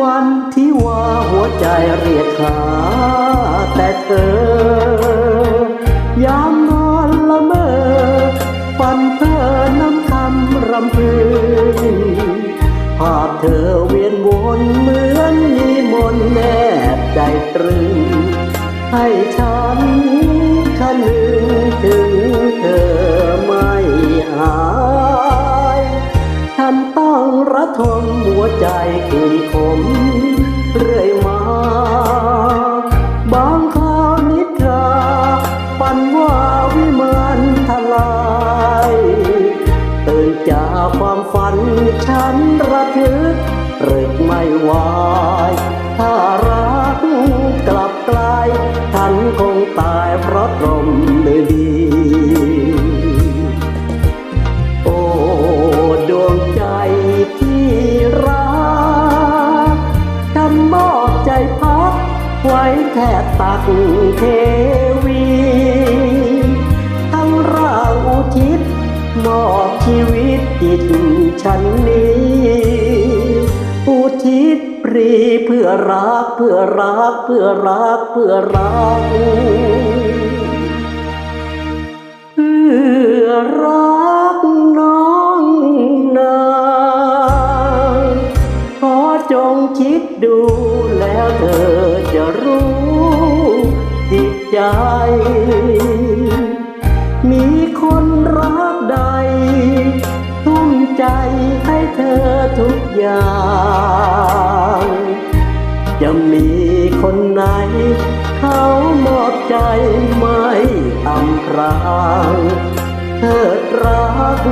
วันที่ว่าหัวใจเรียกหาแต่เธอยามนอนละเมอฝันเธอน้ำคำรำพึงภาพเธอเวียนวนเหมือนมีมนแนบใจตรึง ให้ฉันคะนึงถึงเธอไม่หาย ฉันต้องระทมหัวใจคืนขม ความฝันฉันระทึกเริกไม่ไหวถ้ารักกลับกลายฉันคงตายเพราะตรมมือดี โอ้ดวงใจที่รักฉันมอบใจพักไว้แทบตักเท จิตฉันนี้อุทิศปรีเพื่อรักเพื่อรักเพื่อรักเพื่อรักเพื่อรักน้องนางขอจงคิดดูแล้วเธอจะรู้จิตใจ มี อทุกอย่าง จะมีคนไหน เขามอบใจไม่อำพรางเธอรัก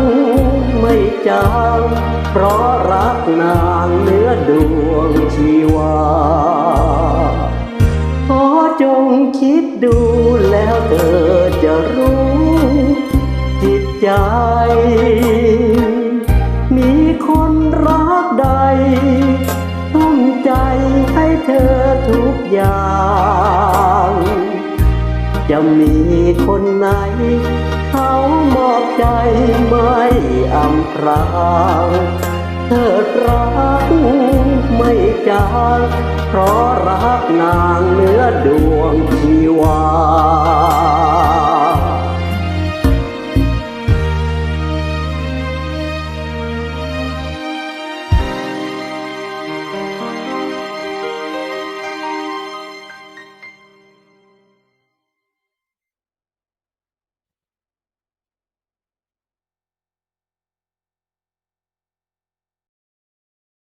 ไม่จางเพราะรักนางเนื้อดวงชีวาขอจงคิดดูแล้วเธอจะรู้ จิตใจ ทุกอย่าง จะมีคนไหน เขามอบใจไม่อำพรางเธอรักไม่จางเพราะรักนางเนื้อดวงชีวา